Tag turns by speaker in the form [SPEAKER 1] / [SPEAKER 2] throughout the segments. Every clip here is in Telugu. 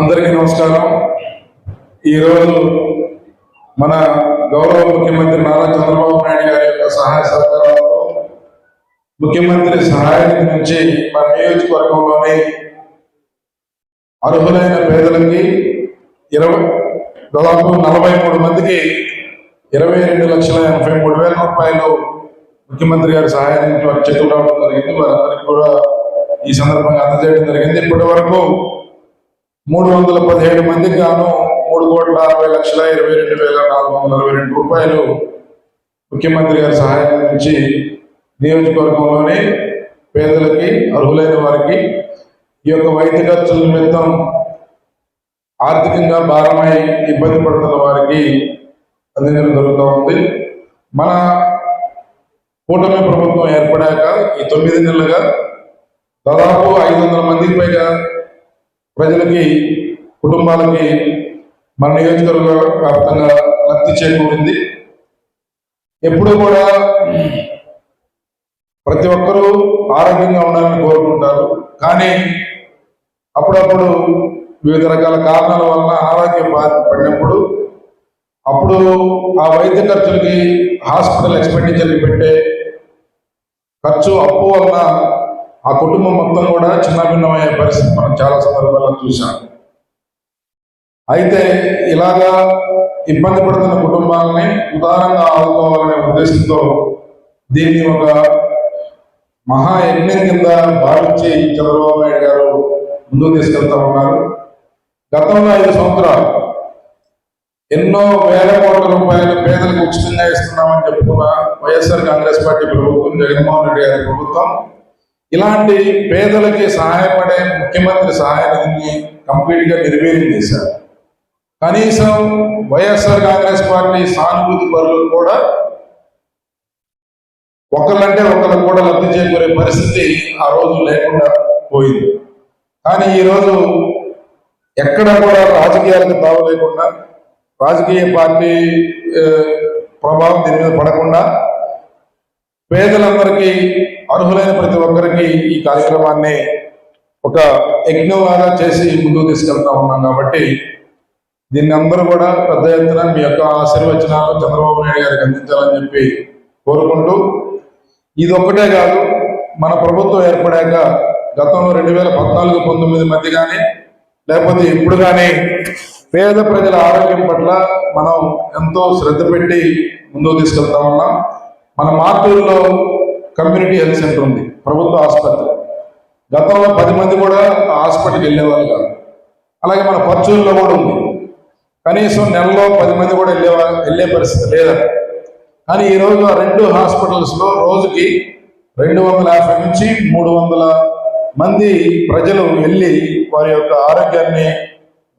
[SPEAKER 1] అందరికీ నమస్కారం. ఈరోజు మన గౌరవ ముఖ్యమంత్రి నారా చంద్రబాబు నాయుడు గారి యొక్క సహాయ సహకారాలతో ముఖ్యమంత్రి సహాయ నుంచి మన నియోజకవర్గంలోని అర్హులైన పేదలకి ఇరవై దాదాపు నలభై మూడు మందికి ఇరవై రెండు లక్షల ఎనభై మూడు వేల రూపాయలు ముఖ్యమంత్రి గారి సహాయం నుంచి వారికి చెక్కులు రావడం జరిగింది. వారందరికీ కూడా ఈ సందర్భంగా అందజేయడం జరిగింది. ఇప్పటి వరకు మూడు వందల పదిహేడు మందికి గాను మూడు కోట్ల అరవై లక్షల ఇరవై రెండు వేల నాలుగు వందల ఇరవై రెండు రూపాయలు ముఖ్యమంత్రి గారి సహాయం నుంచి నియోజకవర్గంలోని పేదలకి అర్హులైన వారికి ఈ యొక్క వైద్య ఖర్చుల నిమిత్తం ఆర్థికంగా భారమై ఇబ్బంది పడుతున్న వారికి అందించడం జరుగుతూ ఉంది. మన కూటమి ప్రభుత్వం ఏర్పడాక ఈ తొమ్మిది నెలలుగా దాదాపు ఐదు వందల మందికి పైగా ప్రజలకి కుటుంబాలకి మన నియోజకవర్గ వ్యాప్తంగా లబ్ధి చేకూరింది. ఎప్పుడు కూడా ప్రతి ఒక్కరూ ఆరోగ్యంగా ఉండాలని కోరుకుంటారు. కానీ అప్పుడప్పుడు వివిధ రకాల కారణాల వలన అనారోగ్యం బారిన పడినప్పుడు అప్పుడు ఆ వైద్య ఖర్చులకి హాస్పిటల్ ఎక్స్పెండిచర్కి పెట్టే ఖర్చు అప్పు వలన ఆ కుటుంబం మొత్తం కూడా చిన్నభిన్నమయ్యే పరిస్థితి మనం చాలా సందర్భాల్లో చూసాం అయితే ఇలాగా ఇబ్బంది పడుతున్న కుటుంబాలని ఉదారంగా ఆదుకోవాలనే ఉద్దేశంతో దీన్ని ఒక మహా యజ్ఞం కింద భావించి చంద్రబాబు నాయుడు గారు ముందుకు తీసుకెళ్తా ఉన్నారు. గతంలో ఐదు సంవత్సరాలు ఎన్నో వేల కోట్ల రూపాయలు పేదలకు ఉచితంగా ఇస్తున్నామని చెప్పుకున్న వైఎస్ఆర్ కాంగ్రెస్ పార్టీ ప్రభుత్వం జగన్మోహన్ రెడ్డి గారి ప్రభుత్వం ఇలాంటి పేదలకి సహాయపడే ముఖ్యమంత్రి సహాయాన్ని కంప్లీట్గా నిర్వీర్యం చేశారు. కనీసం వైఎస్ఆర్ కాంగ్రెస్ పార్టీ సానుభూతి పరులు కూడా ఒకళ్ళంటే ఒకళ్ళు కూడా లబ్ధి చేకూరే పరిస్థితి ఆ రోజు లేకుండా పోయింది. కానీ ఈరోజు ఎక్కడ కూడా రాజకీయాలకు తావు లేకుండా రాజకీయ పార్టీ ప్రభావం దీని మీద పడకుండా పేదలందరికీ అర్హులైన ప్రతి ఒక్కరికి ఈ కార్యక్రమాన్ని ఒక యజ్ఞంలాగా చేసి ముందుకు తీసుకెళ్తా ఉన్నాం కాబట్టి దీన్ని అందరూ కూడా పెద్ద ఎత్తున మీ యొక్క ఆశీర్వచనాలు చంద్రబాబు నాయుడు గారికి అందించాలని చెప్పి కోరుకుంటూ ఇది ఒక్కటే కాదు మన ప్రభుత్వం ఏర్పడాక గతంలో రెండు వేల పద్నాలుగు పంతొమ్మిది మధ్య కానీ లేకపోతే ఇప్పుడు కానీ పేద ప్రజల ఆరోగ్యం పట్ల మనం ఎంతో శ్రద్ధ పెట్టి ముందుకు తీసుకెళ్తా ఉన్నాం. మన మార్టూరులో కమ్యూనిటీ హెల్త్ సెంటర్ ఉంది ప్రభుత్వ ఆసుపత్రి. గతంలో పది మంది కూడా ఆ హాస్పిటల్కి వెళ్ళేవాళ్ళు కాదు. అలాగే మన పర్చూరులో కూడా ఉంది. కనీసం నెలలో పది మంది కూడా వెళ్ళే వెళ్ళే పరిస్థితి లేదట. కానీ ఈరోజు ఆ రెండు హాస్పిటల్స్లో రోజుకి రెండు వందల యాభై నుంచి మూడు వందల మంది ప్రజలు వెళ్ళి వారి యొక్క ఆరోగ్యాన్ని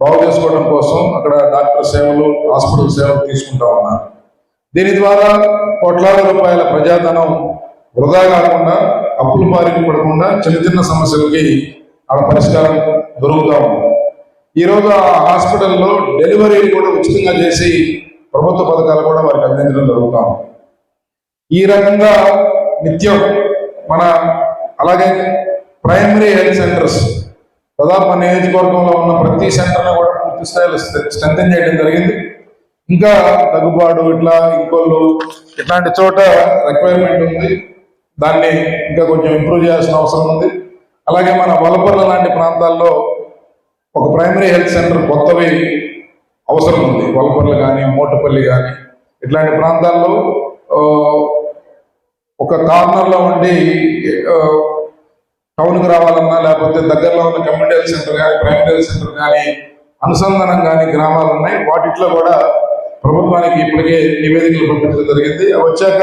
[SPEAKER 1] బాగు చేసుకోవడం కోసం అక్కడ డాక్టర్ సేవలు హాస్పిటల్ సేవలు తీసుకుంటా ఉన్నారు. దీని ద్వారా కోట్లాది రూపాయల ప్రజాధనం వృధా కాకుండా అప్పులు బారిన పడకుండా చిన్న చిన్న సమస్యలకి ఆడ పరిష్కారం దొరుకుతా ఉంది. ఈరోజు ఆ హాస్పిటల్లో డెలివరీ కూడా ఉచితంగా చేసి ప్రభుత్వ పథకాలు కూడా వారికి అందించడం జరుగుతాం ఈ రకంగా నిత్యం మన అలాగే ప్రైమరీ హెల్త్ సెంటర్స్ దాదాపు మన నియోజకవర్గంలో ఉన్న ప్రతి సెంటర్ను కూడా పూర్తి స్థాయిలో స్ట్రెంగ్ చేయడం జరిగింది. ఇంకా దగ్గుబాటు ఇట్లా ఇంకోళ్ళు ఇట్లాంటి చోట రిక్వైర్మెంట్ ఉంది. దాన్ని ఇంకా కొంచెం ఇంప్రూవ్ చేయాల్సిన అవసరం ఉంది. అలాగే మన వలపర్ల లాంటి ప్రాంతాల్లో ఒక ప్రైమరీ హెల్త్ సెంటర్ కొత్తవి అవసరం ఉంది. వలపర్లు కానీ మోటపల్లి కానీ ఇట్లాంటి ప్రాంతాల్లో ఒక కార్నర్లో ఉండి టౌన్కి రావాలన్నా లేకపోతే దగ్గరలో ఉన్న కమ్యూనిటీ హెల్త్ సెంటర్ కానీ ప్రైమరీ హెల్త్ సెంటర్ కానీ అనుసంధానం కానీ గ్రామాలు ఉన్నాయి. వాటిట్లో కూడా ప్రభుత్వానికి ఇప్పటికే నివేదికలు పంపించడం జరిగింది. వచ్చాక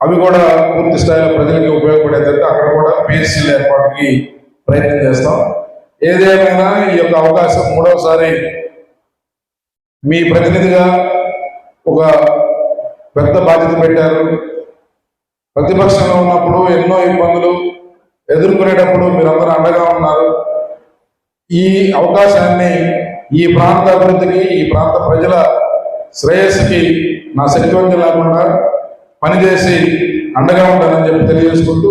[SPEAKER 1] అవి కూడా పూర్తి స్థాయిలో ప్రజలకి ఉపయోగపడేటట్టు అక్కడ కూడా పిహెచ్సీల ఏర్పాటుకి ప్రయత్నం చేస్తాం. ఏదేమైనా ఈ యొక్క అవకాశం మూడవసారి మీ ప్రతినిధిగా ఒక పెద్ద బాధ్యత పెట్టారు. ప్రతిపక్షంలో ఉన్నప్పుడు ఎన్నో ఇబ్బందులు ఎదుర్కొనేటప్పుడు మీరందరూ అండగా ఉన్నారు. ఈ అవకాశాన్ని ఈ ప్రాంత అభివృద్ధికి ఈ ప్రాంత ప్రజల శ్రేయస్సుకి నా శక్తివంతం లేకుండా పనిచేసి అండగా ఉంటానని చెప్పి తెలియజేసుకుంటూ